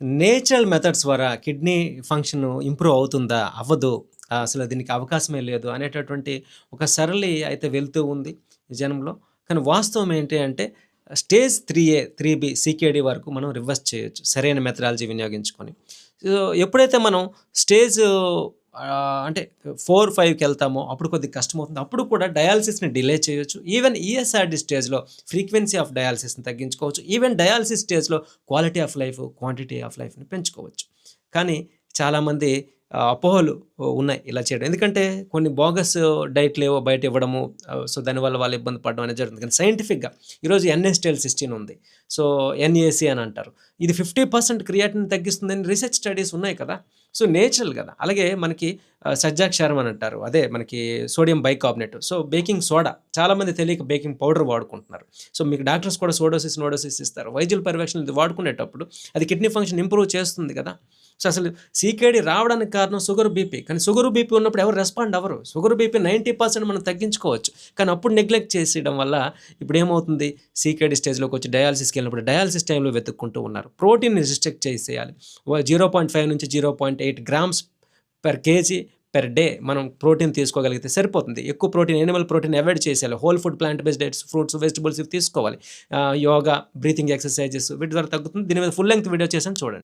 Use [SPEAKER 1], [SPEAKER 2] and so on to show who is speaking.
[SPEAKER 1] Natural methods ద్వారా kidney function improve అవుతుందా? అవ్వదు. అసలు దీనికి అవకాశమే లేదు అనేటటువంటి ఒక సరళి అయితే వెళ్తూ ఉంది జనంలో. కానీ వాస్తవం ఏంటి అంటే stage three A three B CKD వరకు మనం రివర్స్ చేయొచ్చు సరైన మెథడాలజీ వినియోగించుకొని. సో ఎప్పుడైతే మనం స్టేజ్ అంటే ఫోర్ ఫైవ్కి వెళ్తామో అప్పుడు కొద్దిగా కష్టం అవుతుంది అప్పుడు కూడా డయాలసిస్ని డిలే చేయొచ్చు. ఈవెన్ ఈఎస్ఆర్డి స్టేజ్లో ఫ్రీక్వెన్సీ ఆఫ్ డయాలసిస్ని తగ్గించుకోవచ్చు. ఈవెన్ డయాలసిస్ స్టేజ్లో quality of life quantity of లైఫ్ని పెంచుకోవచ్చు. కానీ చాలామంది అపోహలు ఉన్నాయి. ఇలా చేయడం. ఎందుకంటే కొన్ని బోగస్ డైట్లు ఏవో బయట ఇవ్వడము సో దానివల్ల వాళ్ళు ఇబ్బంది పడడం అనేది జరుగుతుంది. కానీ సైంటిఫిక్గా ఈరోజు ఎన్ఎస్టెల్ సిస్టీన్ ఉంది. సో ఎన్ఏసి అని అంటారు. ఇది ఫిఫ్టీ పర్సెంట్ క్రియాటిన్ తగ్గిస్తుందని రీసెర్చ్ స్టడీస్ ఉన్నాయి కదా. సో నేచురల్ కదా. అలాగే మనకి సజ్జాక్షారం అని అంటారు. అదే మనకి sodium bicarbonate. So baking soda చాలామంది తెలియక బేకింగ్ పౌడర్ వాడుకుంటున్నారు. సో మీకు డాక్టర్స్ కూడా సోడోసిస్ నోడోసిస్ ఇస్తారు. వైద్యుల పర్యవేక్షణ ఇది వాడుకునేటప్పుడు అది కిడ్నీ ఫంక్షన్ ఇంప్రూవ్ చేస్తుంది కదా. సో అసలు సీకేడీ రావడానికి కారణం షుగర్ బీపీ. కానీ షుగర్ బీపీ ఉన్నప్పుడు ఎవరు రెస్పాండ్ అవ్వరు. షుగర్ బీపీ నైంటీ పర్సెంట్ మనం తగ్గించుకోవచ్చు. కానీ అప్పుడు నెగ్లెక్ట్ చేసేయడం వల్ల ఇప్పుడు ఏమవుతుంది? సీకేడి స్టేజ్లోకి వచ్చి డయాలసిస్కి వెళ్ళినప్పుడు డయాలసిస్ టైంలో వెతుక్కుంటూ ఉన్నారు. ప్రోటీన్ రిస్ట్రిక్ట్ చేసేయాలి. జీరో పాయింట్ ఫైవ్ నుంచి zero point eight grams per KG per day మనం ప్రోటీన్ తీసుకోగలిగితే సరిపోతుంది. ఎక్కువ ప్రోటీన్ ఎనిమల్ ప్రోటీన్ అవాయిడ్ చేసేయాలి. Whole food plant based diets fruits vegetables ఇవి తీసుకోవాలి. యోగా బ్రీతింగ్ ఎక్సర్సైజెస్ వీటి ద్వారా తగ్గుతుంది. దీని మీద ఫుల్ లెంగ్త్ వీడియో చేసాను చూడండి.